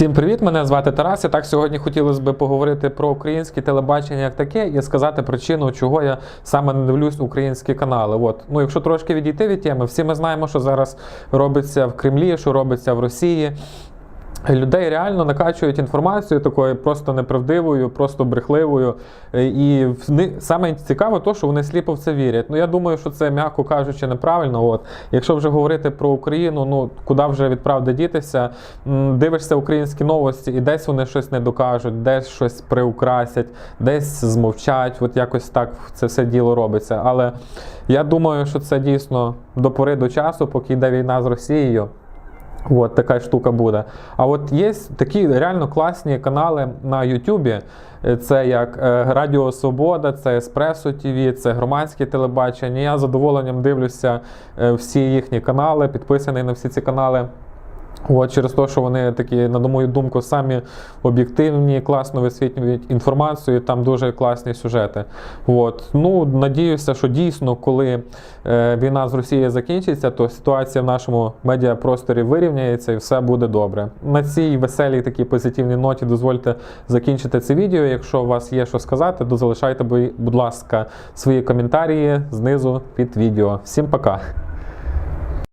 Всім привіт! Мене звати Тарас. І так сьогодні хотілося б поговорити про українське телебачення як таке і сказати причину, чого я саме не дивлюсь українські канали. От ну, якщо трошки відійти від теми, всі ми знаємо, що зараз робиться в Кремлі, що робиться в Росії. Людей реально накачують інформацією такою просто неправдивою, просто брехливою. Е, І саме цікаве, то, що вони сліпо в це вірять. Ну я думаю, що це, м'яко кажучи, неправильно. От якщо вже говорити про Україну, ну куди вже від правди дітися, дивишся українські новості, і десь вони щось не докажуть, десь щось приукрасять, десь змовчать. От якось так це все діло робиться. Але я думаю, що це дійсно до пори до часу, поки йде війна з Росією. От така штука буде. А от є такі реально класні канали на Ютубі. Це як е, Радіо Свобода, це Еспресо ТВ, це громадське телебачення. Я задоволенням дивлюся е, всі їхні канали, підписаний на всі ці канали. От через те, що вони такі, на мою думку, самі об'єктивні, класно висвітлюють інформацію, там дуже класні сюжети. От. Ну, надіюся, що дійсно, коли е, війна з Росією закінчиться, то ситуація в нашому медіапросторі вирівняється і все буде добре. На цій веселій такій позитивній ноті дозвольте закінчити це відео. Якщо у вас є що сказати, то залишайте, будь ласка, свої коментарі знизу під відео. Всім пока!